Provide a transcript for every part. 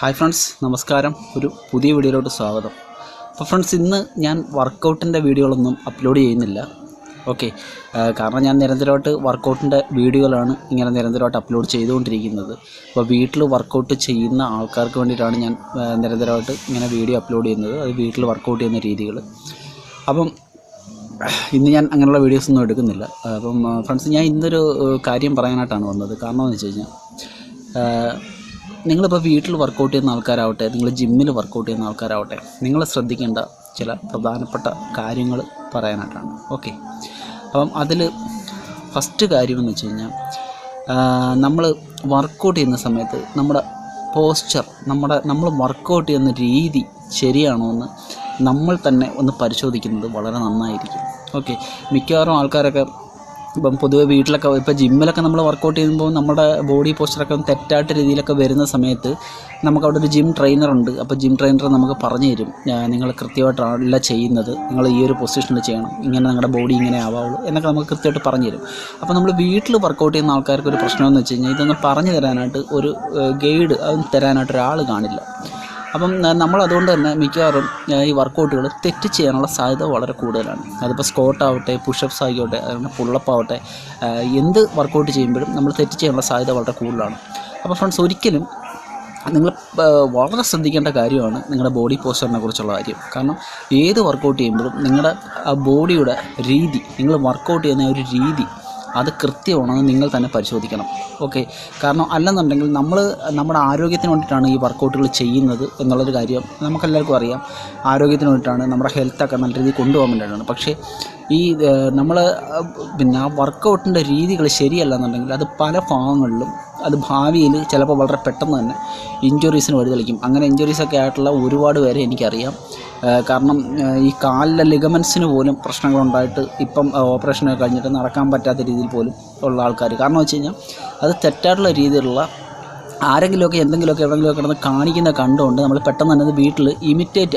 Hi friends നമസ്കാരം. ഒരു പുതിയ വീഡിയോയിലോട്ട് സ്വാഗതം. അപ്പോൾ ഫ്രണ്ട്സ് ഇന്ന് ഞാൻ വർക്കൗട്ടിന്റെ വീഡിയോകളൊന്നും അപ്ലോഡ് ചെയ്യുന്നില്ല. ഓക്കെ കാരണം ഞാൻ നിരന്തരമായിട്ട് വർക്കൗട്ടിന്റെ വീഡിയോകളാണ് ഇങ്ങനെ നിരന്തരമായിട്ട് അപ്ലോഡ് ചെയ്തുകൊണ്ടിരിക്കുന്നത്. അപ്പോൾ വീട്ടിൽ വർക്കൗട്ട് ചെയ്യുന്ന ആൾക്കാർക്ക് വേണ്ടിയിട്ടാണ് ഞാൻ നിരന്തരമായിട്ട് ഇങ്ങനെ വീഡിയോ അപ്ലോഡ് ചെയ്യുന്നത്. അത് വീട്ടിൽ വർക്കൗട്ട് ചെയ്യുന്ന രീതികൾ അപ്പം ഇന്ന് ഞാൻ അങ്ങനെയുള്ള വീഡിയോസ് ഒന്നും എടുക്കുന്നില്ല. അപ്പം ഫ്രണ്ട്സ് ഞാൻ ഇന്നൊരു കാര്യം പറയാനായിട്ടാണ് വന്നത്. കാരണം എന്ന് വെച്ച് കഴിഞ്ഞാൽ നിങ്ങളിപ്പോൾ വീട്ടിൽ വർക്കൗട്ട് ചെയ്യുന്ന ആൾക്കാരാവട്ടെ നിങ്ങൾ ജിമ്മിൽ വർക്കൗട്ട് ചെയ്യുന്ന ആൾക്കാരാവട്ടെ നിങ്ങൾ ശ്രദ്ധിക്കേണ്ട ചില പ്രധാനപ്പെട്ട കാര്യങ്ങൾ പറയാനായിട്ടാണ്. ഓക്കെ അപ്പം അതിൽ ഫസ്റ്റ് കാര്യം എന്ന് വെച്ച് കഴിഞ്ഞാൽ നമ്മൾ വർക്കൗട്ട് ചെയ്യുന്ന സമയത്ത് നമ്മുടെ പോസ്ചർ നമ്മുടെ നമ്മൾ വർക്കൗട്ട് ചെയ്യുന്ന രീതി ശരിയാണോ എന്ന് നമ്മൾ തന്നെ ഒന്ന് പരിശോധിക്കുന്നത് വളരെ നന്നായിരിക്കും. ഓക്കെ മിക്കവാറും ആൾക്കാരൊക്കെ ഇപ്പം പൊതുവെ വീട്ടിലൊക്കെ ഇപ്പോൾ ജിമ്മിലൊക്കെ നമ്മൾ വർക്കൗട്ട് ചെയ്യുമ്പോൾ നമ്മുടെ ബോഡി ഒന്ന് തെറ്റായിട്ട് രീതിയിലൊക്കെ വരുന്ന സമയത്ത് നമുക്ക് അവിടെ ഒരു ജിം ട്രെയിനറുണ്ട് അപ്പോൾ ജിം ട്രെയിനർ നമുക്ക് പറഞ്ഞു തരും. നിങ്ങൾ കൃത്യമായിട്ടല്ല ചെയ്യുന്നത്. നിങ്ങൾ ഈ ഒരു പൊസിഷനിൽ ചെയ്യണം. ഇങ്ങനെ നിങ്ങളുടെ ബോഡി ഇങ്ങനെ ആവാവുള്ളൂ എന്നൊക്കെ നമുക്ക് കൃത്യമായിട്ട് പറഞ്ഞു തരും. അപ്പോൾ നമ്മൾ വീട്ടിൽ വർക്കൗട്ട് ചെയ്യുന്ന ആൾക്കാർക്ക് ഒരു പ്രശ്നമെന്ന് വെച്ച് കഴിഞ്ഞാൽ ഇതൊന്ന് പറഞ്ഞു തരാനായിട്ട് ഒരു ഗൈഡ് അത് തരാനായിട്ട് ഒരാൾ കാണില്ല. അപ്പം നമ്മൾ അതുകൊണ്ട് തന്നെ മിക്കവാറും ഈ വർക്കൗട്ടുകൾ തെറ്റ് ചെയ്യാനുള്ള സാധ്യത വളരെ കൂടുതലാണ്. അതിപ്പോൾ സ്കോട്ട് ആവട്ടെ പുഷപ്സ് ആയിക്കോട്ടെ അതുപോലെ പുള്ളപ്പ് ആവട്ടെ എന്ത് വർക്കൗട്ട് ചെയ്യുമ്പോഴും നമ്മൾ തെറ്റ് ചെയ്യാനുള്ള സാധ്യത വളരെ കൂടുതലാണ്. അപ്പോൾ ഫ്രണ്ട്സ് ഒരിക്കലും നിങ്ങൾ വളരെ ശ്രദ്ധിക്കേണ്ട കാര്യമാണ് നിങ്ങളുടെ ബോഡി പോസ്റ്ററിനെ കുറിച്ചുള്ള കാര്യം. കാരണം ഏത് വർക്കൗട്ട് ചെയ്യുമ്പോഴും നിങ്ങളുടെ ആ ബോഡിയുടെ രീതി നിങ്ങൾ വർക്കൗട്ട് ചെയ്യുന്ന ഒരു രീതി അത് കൃത്യമാണെന്ന് നിങ്ങൾ തന്നെ പരിശോധിക്കണം. ഓക്കെ കാരണം അല്ലെന്നുണ്ടെങ്കിൽ നമ്മൾ നമ്മുടെ ആരോഗ്യത്തിന് വേണ്ടിയിട്ടാണ് ഈ വർക്കൗട്ടുകൾ ചെയ്യുന്നത് എന്നുള്ളൊരു കാര്യം നമുക്കെല്ലാവർക്കും അറിയാം. ആരോഗ്യത്തിന് വേണ്ടിയിട്ടാണ് നമ്മുടെ ഹെൽത്തൊക്കെ നല്ല രീതിയിൽ കൊണ്ടുപോകാൻ വേണ്ടിയിട്ടാണ്. പക്ഷേ ഈ നമ്മൾ പിന്നെ ആ വർക്കൗട്ടിന്റെ രീതികൾ ശരിയല്ല എന്നുണ്ടെങ്കിൽ അത് പല ഭാഗങ്ങളിലും അത് ഭാവിയിൽ ചിലപ്പോൾ വളരെ പെട്ടെന്ന് തന്നെ ഇഞ്ചുറീസിന് വഴിതെളിക്കും അങ്ങനെ ഇഞ്ചുറീസൊക്കെ ആയിട്ടുള്ള ഒരുപാട് പേരെ എനിക്കറിയാം. കാരണം ഈ കാലിലെ ലിഗമെൻസിന് പോലും പ്രശ്നങ്ങളുണ്ടായിട്ട് ഇപ്പം ഓപ്പറേഷനൊക്കെ കഴിഞ്ഞിട്ട് നടക്കാൻ പറ്റാത്ത രീതിയിൽ പോലും ഉള്ള ആൾക്കാർ കാരണം വെച്ച് കഴിഞ്ഞാൽ അത് തെറ്റായിട്ടുള്ള രീതിയിലുള്ള ആരെങ്കിലുമൊക്കെ എന്തെങ്കിലുമൊക്കെ എവിടെയെങ്കിലുമൊക്കെ കിടന്ന് കാണിക്കുന്ന കണ്ടുകൊണ്ട് നമ്മൾ പെട്ടെന്ന് തന്നെ അത് വീട്ടിൽ ഇമിറ്റേറ്റ്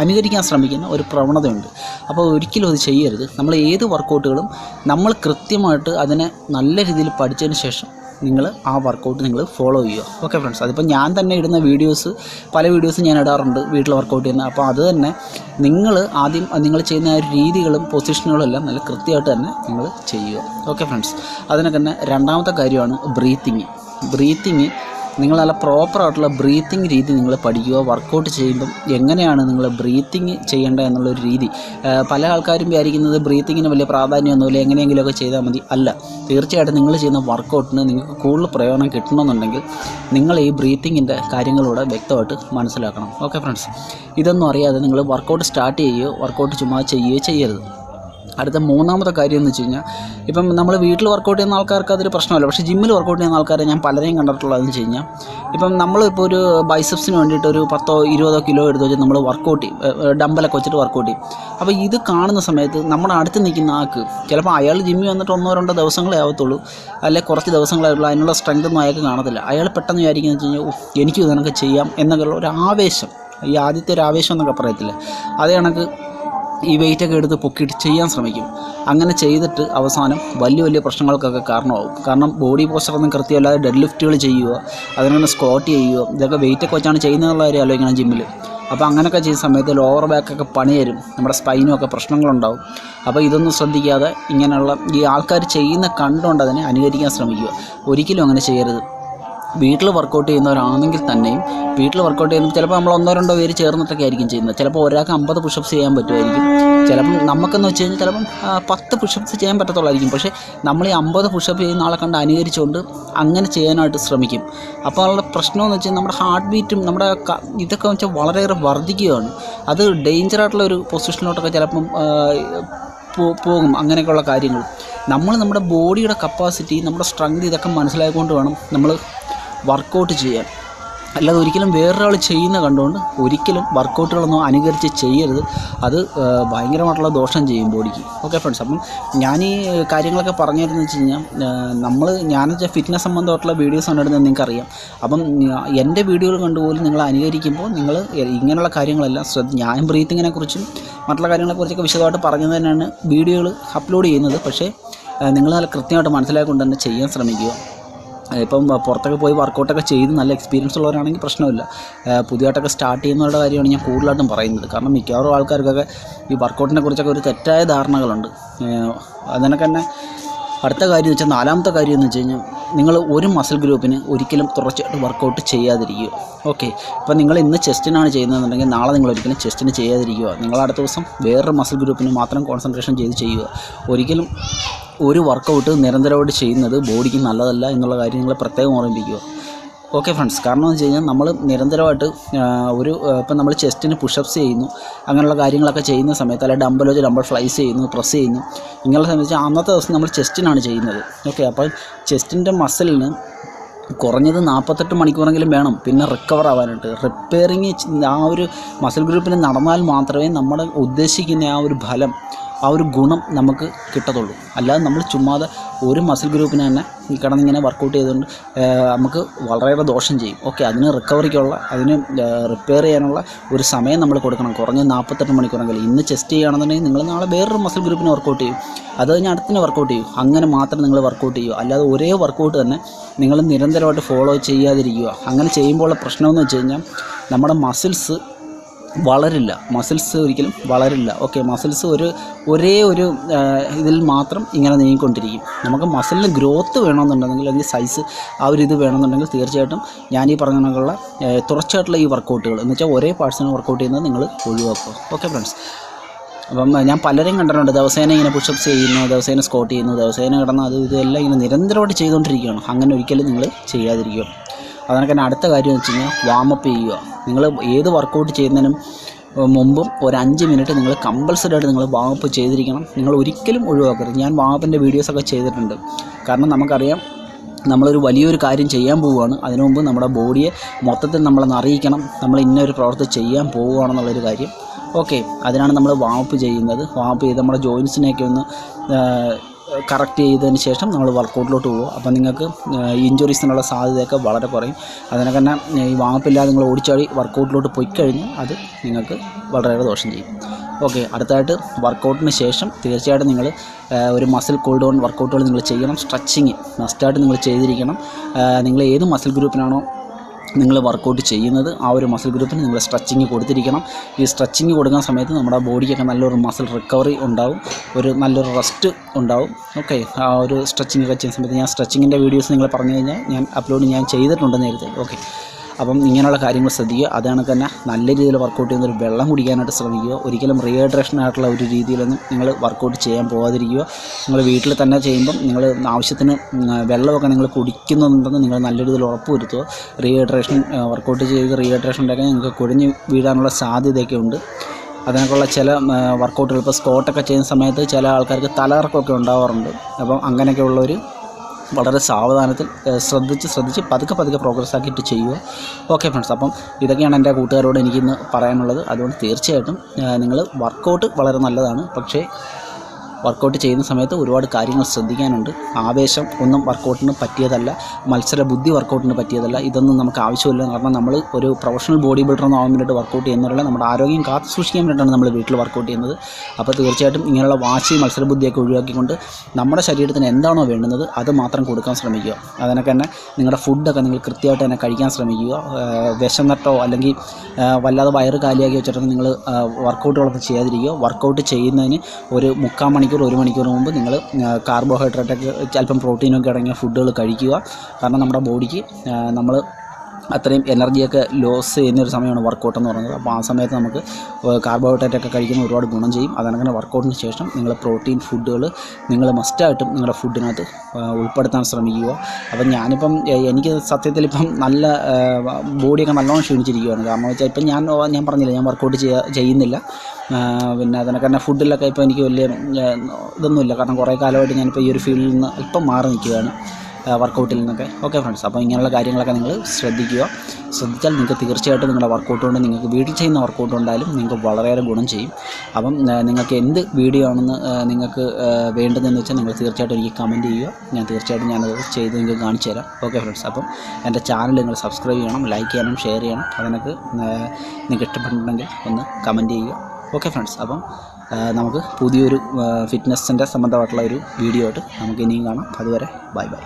അനുകരിക്കാൻ ശ്രമിക്കുന്ന ഒരു പ്രവണതയുണ്ട്. അപ്പോൾ ഒരിക്കലും അത് ചെയ്യരുത്. നമ്മൾ ഏത് വർക്കൗട്ടുകളും നമ്മൾ കൃത്യമായിട്ട് അതിനെ നല്ല രീതിയിൽ പഠിച്ചതിന് ശേഷം നിങ്ങൾ ആ വർക്കൗട്ട് നിങ്ങൾ ഫോളോ ചെയ്യുക. ഓക്കെ ഫ്രണ്ട്സ് അതിപ്പോൾ ഞാൻ തന്നെ ഇടുന്ന വീഡിയോസ് പല വീഡിയോസും ഞാൻ ഇടാറുണ്ട് വീട്ടിൽ വർക്കൗട്ട് ചെയ്യുന്ന. അപ്പോൾ അത് തന്നെ നിങ്ങൾ ആദ്യം നിങ്ങൾ ചെയ്യുന്ന ആ രീതികളും പൊസിഷനുകളും എല്ലാം നല്ല കൃത്യമായിട്ട് തന്നെ നിങ്ങൾ ചെയ്യുക. ഓക്കെ ഫ്രണ്ട്സ് അതിനൊക്കെ തന്നെ രണ്ടാമത്തെ കാര്യമാണ് ബ്രീത്തിങ് ബ്രീത്തിങ് നിങ്ങൾ നല്ല പ്രോപ്പറായിട്ടുള്ള ബ്രീത്തിങ് രീതി നിങ്ങൾ പഠിക്കുക വർക്കൗട്ട് ചെയ്യുമ്പം എങ്ങനെയാണ് നിങ്ങൾ ബ്രീത്തിങ് ചെയ്യേണ്ടത് എന്നുള്ളൊരു രീതി. പല ആൾക്കാരും വിചാരിക്കുന്നത് ബ്രീത്തിങ്ങിന് വലിയ പ്രാധാന്യമൊന്നുമില്ല എങ്ങനെയെങ്കിലുമൊക്കെ ചെയ്താൽ മതി. അല്ല തീർച്ചയായിട്ടും നിങ്ങൾ ചെയ്യുന്ന വർക്കൗട്ടിന് നിങ്ങൾക്ക് കൂടുതൽ പ്രയോജനം കിട്ടണമെന്നുണ്ടെങ്കിൽ നിങ്ങൾ ഈ ബ്രീത്തിങ്ങിന്റെ കാര്യങ്ങളോട് വ്യക്തമായിട്ട് മനസ്സിലാക്കണം. ഓക്കെ ഫ്രണ്ട്സ് ഇതൊന്നും അറിയാതെ നിങ്ങൾ വർക്കൗട്ട് സ്റ്റാർട്ട് ചെയ്യുകയോ വർക്കൗട്ട് ചുമ്മാ ചെയ്യുകയോ ചെയ്യരുത്. അടുത്ത മൂന്നാമത്തെ കാര്യം എന്ന് വെച്ച് കഴിഞ്ഞാൽ ഇപ്പം നമ്മൾ വീട്ടിൽ വർക്കൗട്ട് ചെയ്യുന്ന ആൾക്കാർക്ക് അതൊരു പ്രശ്നമല്ല. പക്ഷേ ജിമ്മിൽ വർക്കൗട്ട് ചെയ്യുന്ന ആൾക്കാരെ ഞാൻ പലരെയും കണ്ടിട്ടുള്ളതെന്ന് വെച്ച് കഴിഞ്ഞാൽ ഇപ്പം നമ്മളിപ്പോൾ ഒരു ബൈസപ്സിന് വേണ്ടിയിട്ട് ഒരു പത്തോ ഇരുപതോ കിലോ എടുത്ത് വെച്ച് നമ്മൾ വർക്കൗട്ട് ചെയ്യും. ഡമ്പലൊക്കെ വെച്ചിട്ട് വർക്കൗട്ട് ചെയ്യും. അപ്പോൾ ഇത് കാണുന്ന സമയത്ത് നമ്മുടെ അടുത്ത് നിൽക്കുന്ന ആൾക്ക് ചിലപ്പോൾ അയാൾ ജിമ്മിൽ വന്നിട്ട് ഒന്നോ രണ്ടോ ദിവസങ്ങളേ ആവത്തുള്ളൂ. അല്ലെങ്കിൽ കുറച്ച് ദിവസങ്ങളേ ഉള്ളൂ. അതിനുള്ള സ്ട്രെങ്ത് ഒന്നും അയാൾക്ക് കാണത്തില്ല. അയാൾ പെട്ടെന്ന് വിചാരിക്കുന്നത് വെച്ച് കഴിഞ്ഞാൽ "ഉഫ്, എനിക്കും ഇതൊക്കെ ചെയ്യാം എന്നൊക്കെയുള്ള ഒരു ആവേശം. ഈ ആദ്യത്തെ ഒരു ആവേശം എന്നൊക്കെ പറയത്തില്ല? അത് കണക്ക് ഈ വെയിറ്റൊക്കെ എടുത്ത് പൊക്കിയിട്ട് ചെയ്യാൻ ശ്രമിക്കും. അങ്ങനെ ചെയ്തിട്ട് അവസാനം വലിയ വലിയ പ്രശ്നങ്ങൾക്കൊക്കെ കാരണമാകും കാരണം ബോഡി പോസ്റ്ററൊന്നും കൃത്യമല്ലാതെ ഡെഡ് ലിഫ്റ്റുകൾ ചെയ്യുക അതിനെ സ്ക്വാട്ട് ചെയ്യുക ഇതൊക്കെ വെയിറ്റൊക്കെ വെച്ചാണ് ചെയ്യുന്നതെന്നുള്ള കാര്യം ആലോചിക്കണം ജിമ്മിൽ അപ്പോൾ അങ്ങനെയൊക്കെ ചെയ്യുന്ന സമയത്ത് ലോവർ ബാക്കൊക്കെ പണി തരും. നമ്മുടെ സ്പൈനും ഒക്കെ പ്രശ്നങ്ങളുണ്ടാവും. അപ്പോൾ ഇതൊന്നും ശ്രദ്ധിക്കാതെ ഇങ്ങനെയുള്ള ഈ ആൾക്കാർ ചെയ്യുന്ന കണ്ടുകൊണ്ട് അതിനെ അനുകരിക്കാൻ ശ്രമിക്കുക. ഒരിക്കലും അങ്ങനെ ചെയ്യരുത്. വീട്ടിൽ വർക്കൗട്ട് ചെയ്യുന്നവരാണെങ്കിൽ തന്നെയും വീട്ടിൽ വർക്കൗട്ട് ചെയ്യുന്നത് ചിലപ്പോൾ നമ്മൾ ഒന്നോ രണ്ടോ പേര് ചേർന്നിട്ടൊക്കെ ആയിരിക്കും ചെയ്യുന്നത്. ചിലപ്പോൾ ഒരാൾക്ക് അമ്പത് പുഷപ്സ് ചെയ്യാൻ പറ്റുമായിരിക്കും. ചിലപ്പം നമുക്കെന്ന് വെച്ച് കഴിഞ്ഞാൽ ചിലപ്പം പത്ത് പുഷപ്സ് ചെയ്യാൻ പറ്റത്തുള്ളായിരിക്കും. പക്ഷേ നമ്മൾ ഈ അമ്പത് പുഷപ്പ് ചെയ്യുന്ന ആളെ കണ്ട് അനുകരിച്ചുകൊണ്ട് അങ്ങനെ ചെയ്യാനായിട്ട് ശ്രമിക്കും. അപ്പോൾ ഉള്ള പ്രശ്നമെന്ന് വെച്ചാൽ നമ്മുടെ ഹാർട്ട് ബീറ്റും നമ്മുടെ ഇതൊക്കെ വെച്ചാൽ വളരെയേറെ വർദ്ധിക്കുകയാണ്. അത് ഡേഞ്ചർ ആയിട്ടുള്ള ഒരു പൊസിഷനിലോട്ടൊക്കെ ചിലപ്പം പോകും അങ്ങനെയൊക്കെയുള്ള കാര്യങ്ങൾ. നമ്മൾ നമ്മുടെ ബോഡിയുടെ കപ്പാസിറ്റി നമ്മുടെ സ്ട്രെങ്ത് ഇതൊക്കെ മനസ്സിലായിക്കൊണ്ട് വേണം നമ്മൾ വർക്കൗട്ട് ചെയ്യാൻ. അല്ലാതെ ഒരിക്കലും വേറൊരാൾ ചെയ്യുന്ന കണ്ടുകൊണ്ട് ഒരിക്കലും വർക്കൗട്ടുകളൊന്നും അനുകരിച്ച് ചെയ്യരുത്. അത് ഭയങ്കരമായിട്ടുള്ള ദോഷം ചെയ്യും ബോഡിക്ക്. ഓക്കെ ഫ്രണ്ട്സ് അപ്പം ഞാൻ ഈ കാര്യങ്ങളൊക്കെ പറഞ്ഞിരുന്നു വെച്ച് കഴിഞ്ഞാൽ നമ്മൾ ഞാൻ ഫിറ്റ്നസ് സംബന്ധമായിട്ടുള്ള വീഡിയോസ് ആണ് ഇടുന്നത് നിങ്ങൾക്കറിയാം. അപ്പം എന്റെ വീഡിയോകൾ കണ്ടുപോലും നിങ്ങൾ അനുകരിക്കുമ്പോൾ നിങ്ങൾ ഇങ്ങനെയുള്ള കാര്യങ്ങളെല്ലാം ശ്രദ്ധ ഞാൻ ബ്രീത്തിങ്ങിനെ കുറിച്ചും മറ്റുള്ള കാര്യങ്ങളെക്കുറിച്ചൊക്കെ വിശദമായിട്ട് പറഞ്ഞത് തന്നെയാണ് വീഡിയോകൾ അപ്ലോഡ് ചെയ്യുന്നത്. പക്ഷേ നിങ്ങൾ നല്ല കൃത്യമായിട്ട് മനസ്സിലാക്കിക്കൊണ്ട് തന്നെ ചെയ്യാൻ ശ്രമിക്കുക. ഇപ്പം പുറത്തൊക്കെ പോയി വർക്കൗട്ടൊക്കെ ചെയ്ത് നല്ല എക്സ്പീരിയൻസ് ഉള്ളവരാണെങ്കിൽ പ്രശ്നമില്ല. പുതിയതായിട്ടൊക്കെ സ്റ്റാർട്ട് ചെയ്യുന്നവരുടെ കാര്യമാണ് ഞാൻ കൂടുതലായിട്ടും പറയുന്നത്. കാരണം മിക്കവാറും ആൾക്കാർക്കൊക്കെ ഈ വർക്കൗട്ടിനെ കുറിച്ചൊക്കെ ഒരു തെറ്റായ ധാരണകളുണ്ട്. അതിനൊക്കെ തന്നെ അടുത്ത കാര്യം എന്ന് വെച്ചാൽ നാലാമത്തെ കാര്യം എന്ന് വെച്ച് കഴിഞ്ഞാൽ നിങ്ങൾ ഒരു മസിൽ ഗ്രൂപ്പിന് ഒരിക്കലും തുടർച്ചയായിട്ട് വർക്കൗട്ട് ചെയ്യാതിരിക്കുക. ഓക്കെ ഇപ്പം നിങ്ങൾ ഇന്ന് ചെസ്റ്റിനാണ് ചെയ്യുന്നതെന്നുണ്ടെങ്കിൽ നാളെ നിങ്ങൾ ഒരിക്കലും ചെസ്റ്റിന് ചെയ്യാതിരിക്കുക. നിങ്ങൾ അടുത്ത ദിവസം വേറൊരു മസിൽ ഗ്രൂപ്പിന് മാത്രം കോൺസെൻട്രേഷൻ ചെയ്ത് ചെയ്യുക. ഒരിക്കലും ഒരു വർക്കൗട്ട് നിരന്തരമായിട്ട് ചെയ്യുന്നത് ബോഡിക്ക് നല്ലതല്ല എന്നുള്ള കാര്യം നിങ്ങൾ പ്രത്യേകം ഓർമ്മിപ്പിക്കുക. ഓക്കെ ഫ്രണ്ട്സ് കാരണം എന്ന് വെച്ച് കഴിഞ്ഞാൽ നമ്മൾ നിരന്തരമായിട്ട് ഒരു ഇപ്പം നമ്മൾ ചെസ്റ്റിന് പുഷപ്സ് ചെയ്യുന്നു അങ്ങനെയുള്ള കാര്യങ്ങളൊക്കെ ചെയ്യുന്ന സമയത്ത് അല്ലെങ്കിൽ ഡമ്പൽ വെച്ച് ഡമ്പൽ ഫ്ലൈസ് ചെയ്യുന്നു പ്രസ് ചെയ്യുന്നു ഇങ്ങനെയുള്ള സമയത്ത് അന്നത്തെ ദിവസം നമ്മൾ ചെസ്റ്റിനാണ് ചെയ്യുന്നത്. ഓക്കെ അപ്പോൾ ചെസ്റ്റിന്റെ മസിലിന് കുറഞ്ഞത് നാൽപ്പത്തെട്ട് മണിക്കൂറെങ്കിലും വേണം പിന്നെ റിക്കവർ ആവാനായിട്ട്. റിപ്പയറിങ് ആ ഒരു മസിൽ ഗ്രൂപ്പിന് നടന്നാൽ മാത്രമേ നമ്മൾ ഉദ്ദേശിക്കുന്ന ആ ഒരു ഫലം ആ ഒരു ഗുണം നമുക്ക് കിട്ടത്തുള്ളൂ. അല്ലാതെ നമ്മൾ ചുമ്മാതെ ഒരു മസിൽ ഗ്രൂപ്പിന് തന്നെ ഈ കിടന്നിങ്ങനെ വർക്കൗട്ട് ചെയ്തുകൊണ്ട് നമുക്ക് വളരെയേറെ ദോഷം ചെയ്യും. ഓക്കെ അതിന് റിക്കവറിക്കുള്ള അതിന് റിപ്പയർ ചെയ്യാനുള്ള ഒരു സമയം നമ്മൾ കൊടുക്കണം. കുറഞ്ഞ നാൽപ്പത്തെട്ട് മണിക്കൂറെങ്കിലും ഇന്ന് ചെസ്റ്റ് ചെയ്യുകയാണെന്നുണ്ടെങ്കിൽ നിങ്ങൾ നാളെ വേറൊരു മസിൽ ഗ്രൂപ്പിന് വർക്കൗട്ട് ചെയ്യും. അത് കഴിഞ്ഞ് അടുത്തിന് വർക്കൗട്ട് ചെയ്യും. അങ്ങനെ മാത്രം നിങ്ങൾ വർക്കൗട്ട് ചെയ്യുക. അല്ലാതെ ഒരേ വർക്കൗട്ട് തന്നെ നിങ്ങൾ നിരന്തരമായിട്ട് ഫോളോ ചെയ്യാതിരിക്കുക. അങ്ങനെ ചെയ്യുമ്പോഴുള്ള പ്രശ്നമെന്ന് വെച്ച് കഴിഞ്ഞാൽ നമ്മുടെ മസിൽസ് വളരില്ല. മസിൽസ് ഒരിക്കലും വളരില്ല. ഓക്കെ മസിൽസ് ഒരു ഒരേ ഒരു ഇതിൽ മാത്രം ഇങ്ങനെ നീങ്ങിക്കൊണ്ടിരിക്കും. നമുക്ക് മസിലിന് ഗ്രോത്ത് വേണമെന്നുണ്ടെങ്കിൽ അല്ലെങ്കിൽ സൈസ് ആ ഒരു ഇത് വേണമെന്നുണ്ടെങ്കിൽ തീർച്ചയായിട്ടും ഞാൻ ഈ പറഞ്ഞ കണക്കുള്ള തുറച്ചായിട്ടുള്ള ഈ വർക്കൗട്ടുകൾ എന്ന് വെച്ചാൽ ഒരേ പാർട്സിന് വർക്കൗട്ട് ചെയ്യുന്നത് നിങ്ങൾ ഒഴിവാക്കുക. ഓക്കെ ഫ്രണ്ട്സ് അപ്പം ഞാൻ പലരെയും കണ്ടിട്ടുണ്ട്. ദിവസേന ഇങ്ങനെ പുഷപ്സ് ചെയ്യുന്നു ദിവസേന സ്കോട്ട് ചെയ്യുന്നു ദിവസേന കിടന്ന് അത് ഇതെല്ലാം ഇങ്ങനെ നിരന്തരമായിട്ട് ചെയ്തുകൊണ്ടിരിക്കുകയാണ്. അങ്ങനെ ഒരിക്കലും നിങ്ങൾ ചെയ്യാതിരിക്കുക. അതിനൊക്കെ തന്നെ അടുത്ത കാര്യം എന്ന് വെച്ച് കഴിഞ്ഞാൽ വാമപ്പ് ചെയ്യുക. നിങ്ങൾ ഏത് വർക്കൗട്ട് ചെയ്യുന്നതിനും മുമ്പും ഒരു അഞ്ച് മിനിറ്റ് നിങ്ങൾ കമ്പൽസറി ആയിട്ട് നിങ്ങൾ വാമപ്പ് ചെയ്തിരിക്കണം. നിങ്ങൾ ഒരിക്കലും ഒഴിവാക്കരുത്. ഞാൻ വാമപ്പിന്റെ വീഡിയോസൊക്കെ ചെയ്തിട്ടുണ്ട്. കാരണം നമുക്കറിയാം നമ്മളൊരു വലിയൊരു കാര്യം ചെയ്യാൻ പോവുകയാണ്. അതിനു മുമ്പ് നമ്മുടെ ബോഡിയെ മൊത്തത്തിൽ നമ്മളൊന്ന് അറിയിക്കണം. നമ്മൾ ഇന്നൊരു പ്രവൃത്തി ചെയ്യാൻ പോവുകയാണെന്നുള്ളൊരു കാര്യം. ഓക്കെ അതിനാണ് നമ്മൾ വാമപ്പ് ചെയ്യുന്നത്. വാമപ്പ് ചെയ്ത് നമ്മുടെ ജോയിൻസിനെയൊക്കെ ഒന്ന് കറക്റ്റ് ചെയ്തതിന് ശേഷം നമ്മൾ വർക്കൗട്ടിലോട്ട് പോകും അപ്പോൾ നിങ്ങൾക്ക് ഇഞ്ചുറീസിനുള്ള സാധ്യതയൊക്കെ വളരെ കുറയും. അതിനൊക്കെ തന്നെ ഈ വാമപ്പില്ലാതെ നിങ്ങൾ ഓടിച്ചാടി വർക്കൗട്ടിലോട്ട് പോയി കഴിഞ്ഞാൽ അത് നിങ്ങൾക്ക് വളരെയേറെ ദോഷം ചെയ്യും. ഓക്കെ അടുത്തായിട്ട് വർക്കൗട്ടിന് ശേഷം തീർച്ചയായിട്ടും നിങ്ങൾ ഒരു മസിൽ കൂൾ ഡൗൺ വർക്കൗട്ടുകൾ നിങ്ങൾ ചെയ്യണം. സ്ട്രെച്ചിങ് മസ്റ്റായിട്ട് നിങ്ങൾ ചെയ്തിരിക്കണം. നിങ്ങൾ ഏത് മസിൽ ഗ്രൂപ്പിനാണോ നിങ്ങൾ വർക്കൗട്ട് ചെയ്യുന്നത് ആ ഒരു മസിൽ ഗ്രൂപ്പിന് നിങ്ങൾ സ്ട്രെച്ചിങ് കൊടുത്തിരിക്കണം. ഈ സ്ട്രെച്ചിങ് കൊടുക്കുന്ന സമയത്ത് നമ്മുടെ ബോഡിക്കൊക്കെ നല്ലൊരു മസിൽ റിക്കവറി ഉണ്ടാവും. ഒരു നല്ലൊരു റെസ്റ്റ് ഉണ്ടാവും. ഓക്കെ ആ ഒരു സ്ട്രെച്ചിങ് ഒക്കെ ചെയ്യുന്ന സമയത്ത് ഞാൻ സ്ട്രെച്ചിങ്ങിന്റെ വീഡിയോസ് നിങ്ങൾ പറഞ്ഞു കഴിഞ്ഞാൽ ഞാൻ അപ്ലോഡ് ഞാൻ ചെയ്തിട്ടുണ്ട് നേരത്തെ. ഓക്കെ അപ്പം ഇങ്ങനെയുള്ള കാര്യങ്ങൾ ശ്രദ്ധിക്കുക. അതാണ് തന്നെ നല്ല രീതിയിൽ വർക്കൗട്ട് ചെയ്യുന്ന ഒരു വെള്ളം കുടിക്കാനായിട്ട് ശ്രമിക്കുക. ഒരിക്കലും റീഹൈഡ്രേഷൻ ആയിട്ടുള്ള ഒരു രീതിയിലൊന്നും നിങ്ങൾ വർക്കൗട്ട് ചെയ്യാൻ പോകാതിരിക്കുക നിങ്ങൾ വീട്ടിൽ തന്നെ ചെയ്യുമ്പം നിങ്ങൾ ആവശ്യത്തിന് വെള്ളമൊക്കെ നിങ്ങൾ കുടിക്കുന്നുണ്ടെന്ന് നിങ്ങൾ നല്ല രീതിയിൽ ഉറപ്പ് വരുത്തുക. റീഹൈഡ്രേഷൻ വർക്കൗട്ട് ചെയ്ത് റീഹൈഡ്രേഷൻ ഉണ്ടാക്കാൻ നിങ്ങൾക്ക് കുഴഞ്ഞ് വീഴാനുള്ള സാധ്യതയൊക്കെ ഉണ്ട്. അതിനൊക്കെയുള്ള ചില വർക്കൗട്ടുകൾ ഇപ്പോൾ സ്കോട്ടൊക്കെ ചെയ്യുന്ന സമയത്ത് ചില ആൾക്കാർക്ക് തലകറക്കമൊക്കെ ഉണ്ടാവാറുണ്ട്. അപ്പം അങ്ങനെയൊക്കെയുള്ളവർ വളരെ സാവധാനത്തിൽ ശ്രദ്ധിച്ച് ശ്രദ്ധിച്ച് പതുക്കെ പതുക്കെ പ്രോഗ്രസ് ആക്കിയിട്ട് ചെയ്യുക. ഓക്കെ ഫ്രണ്ട്സ് അപ്പം ഇതൊക്കെയാണ് എന്റെ കൂട്ടുകാരോട് എനിക്കിന്ന് പറയാനുള്ളത്. അതുകൊണ്ട് തീർച്ചയായിട്ടും നിങ്ങൾ വർക്കൗട്ട് വളരെ നല്ലതാണ്. പക്ഷേ വർക്കൗട്ട് ചെയ്യുന്ന സമയത്ത് ഒരുപാട് കാര്യങ്ങൾ ശ്രദ്ധിക്കാനുണ്ട്. ആവേശം ഒന്നും വർക്കൗട്ടിന് പറ്റിയതല്ല. മത്സര ബുദ്ധി വർക്കൗട്ടിന് പറ്റിയതല്ല. ഇതൊന്നും നമുക്ക് ആവശ്യമില്ല. കാരണം നമ്മൾ ഒരു പ്രൊഫഷണൽ ബോഡി ബിൽഡർ ഒന്നും ആവാൻ വേണ്ടിയിട്ട് വർക്കൗട്ട് ചെയ്യുന്നവരല്ല. നമ്മുടെ ആരോഗ്യം കാത്തു സൂക്ഷിക്കാൻ വേണ്ടിയിട്ടാണ് നമ്മൾ വീട്ടിൽ വർക്കൗട്ട് ചെയ്യുന്നത്. അപ്പോൾ തീർച്ചയായിട്ടും ഇങ്ങനെയുള്ള വാശി മത്സര ബുദ്ധിയൊക്കെ ഒഴിവാക്കിക്കൊണ്ട് നമ്മുടെ ശരീരത്തിന് എന്താണോ വേണ്ടുന്നത് അത് മാത്രം കൊടുക്കാൻ ശ്രമിക്കുക. അതിനൊക്കെ തന്നെ നിങ്ങളുടെ ഫുഡൊക്കെ നിങ്ങൾ കൃത്യമായിട്ട് തന്നെ കഴിക്കാൻ ശ്രമിക്കുക. വിശന്നിട്ടോ അല്ലെങ്കിൽ വല്ലാതെ വയറ് കാലിയാക്കി വെച്ചിട്ട് നിങ്ങൾ വർക്കൗട്ടുകളൊന്നും ചെയ്യാതിരിക്കുക. വർക്കൗട്ട് ചെയ്യുന്നതിന് ഒരു മുക്കാൽ മണിക്കൂർ ഒരു മണിക്കൂർ മുമ്പ് നിങ്ങൾ കാർബോഹൈഡ്രേറ്റൊക്കെ ചിലപ്പം പ്രോട്ടീനൊക്കെ അടങ്ങിയ ഫുഡുകൾ കഴിക്കുക. കാരണം നമ്മുടെ ബോഡിക്ക് നമ്മൾ അത്രയും എനർജിയൊക്കെ ലോസ് ചെയ്യുന്ന ഒരു സമയമാണ് വർക്കൗട്ട് എന്ന് പറയുന്നത്. അപ്പോൾ ആ സമയത്ത് നമുക്ക് കാർബോഹൈഡ്രേറ്റ് ഒക്കെ കഴിക്കുന്ന ഒരുപാട് ഗുണം ചെയ്യും. അതങ്ങനെ വർക്കൗട്ടിന് ശേഷം നിങ്ങൾ പ്രോട്ടീൻ ഫുഡുകൾ നിങ്ങൾ മസ്റ്റായിട്ടും നിങ്ങളുടെ ഫുഡിനകത്ത് ഉൾപ്പെടുത്താൻ ശ്രമിക്കുക. അപ്പം ഞാനിപ്പം എനിക്ക് സത്യത്തിൽ ഇപ്പം നല്ല ബോഡിയൊക്കെ നല്ലോണം ക്ഷീണിച്ചിരിക്കുകയാണ് കാരണം വെച്ചാൽ ഇപ്പം ഞാൻ ഞാൻ പറഞ്ഞില്ല ഞാൻ വർക്കൗട്ട് ചെയ്യാ ചെയ്യുന്നില്ല. പിന്നെ അതിനൊക്കെ തന്നെ ഫുഡിലൊക്കെ ഇപ്പോൾ എനിക്ക് വലിയ ഇതൊന്നുമില്ല. കാരണം കുറേ കാലമായിട്ട് ഞാനിപ്പോൾ ഈ ഒരു ഫീൽഡിൽ നിന്ന് ഇപ്പം മാറി നിൽക്കുകയാണ് വർക്കൗട്ടിൽ നിന്നൊക്കെ. ഓക്കെ ഫ്രണ്ട്സ് അപ്പോൾ ഇങ്ങനെയുള്ള കാര്യങ്ങളൊക്കെ നിങ്ങൾ ശ്രദ്ധിക്കുക. ശ്രദ്ധിച്ചാൽ നിങ്ങൾക്ക് തീർച്ചയായിട്ടും നിങ്ങളുടെ വർക്കൗട്ട് കൊണ്ട് നിങ്ങൾക്ക് വീട്ടിൽ ചെയ്യുന്ന വർക്കൗട്ട് ഉണ്ടായാലും നിങ്ങൾക്ക് വളരെയേറെ ഗുണം ചെയ്യും. അപ്പം നിങ്ങൾക്ക് എന്ത് വീഡിയോ ആണെന്ന് നിങ്ങൾക്ക് വേണ്ടതെന്ന് വെച്ചാൽ നിങ്ങൾ തീർച്ചയായിട്ടും എനിക്ക് കമന്റ് ചെയ്യുക. ഞാൻ തീർച്ചയായിട്ടും ഞാനത് ചെയ്ത് നിങ്ങൾക്ക് കാണിച്ചു തരാം. ഓക്കെ ഫ്രണ്ട്സ് അപ്പം എന്റെ ചാനൽ നിങ്ങൾ സബ്സ്ക്രൈബ് ചെയ്യണം ലൈക്ക് ചെയ്യണം ഷെയർ ചെയ്യണം. അതിനൊക്കെ നിങ്ങൾക്ക് ഇഷ്ടപ്പെട്ടിട്ടുണ്ടെങ്കിൽ ഒന്ന് കമന്റ് ചെയ്യുക. ഓക്കെ ഫ്രണ്ട്സ് അപ്പം നമുക്ക് പുതിയൊരു ഫിറ്റ്നസ്സിന്റെ സംബന്ധമായിട്ടുള്ള ഒരു വീഡിയോ ആയിട്ട് നമുക്ക് ഇനിയും കാണാം. അതുവരെ ബൈ ബൈ